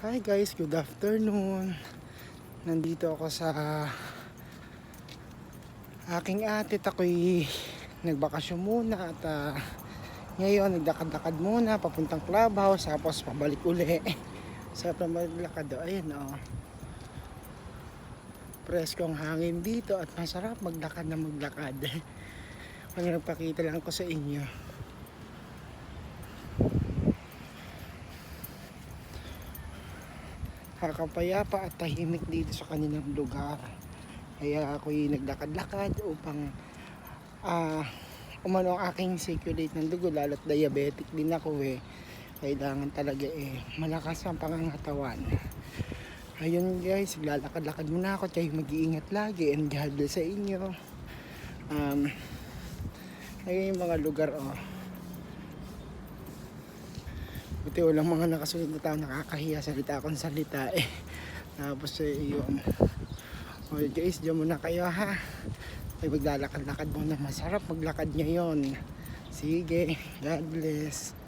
Hi guys, good afternoon. Nandito ako sa aking ate. at Ako'y nagbakasyon muna at ah, ngayon nagdakad-dakad muna papuntang clubhouse tapos pabalik uli. Sa pamaglakad do, ayun oh. Presko ang hangin dito at masarap maglakad na maglakad. Ang nagpakita lang ko sa inyo. Kakapayapa at tahimik dito sa kanilang lugar. Kaya ako'y naglakad-lakad upang ah umano ang aking circulate ng dugo lalo't diabetic din ako eh. Kailangan talaga eh malakas ang pangangatawan. Ayun guys, lalakad-lakad muna ako kayo mag-iingat lagi and God sa inyo. Um, ayun yung mga lugar oh. Buti walang mga nakasunod na tao nakakahiya salita akong salita eh. Tapos eh yun. Okay guys, dyan muna kayo ha. Ay maglalakad-lakad muna. Masarap maglakad ngayon. Sige, God bless.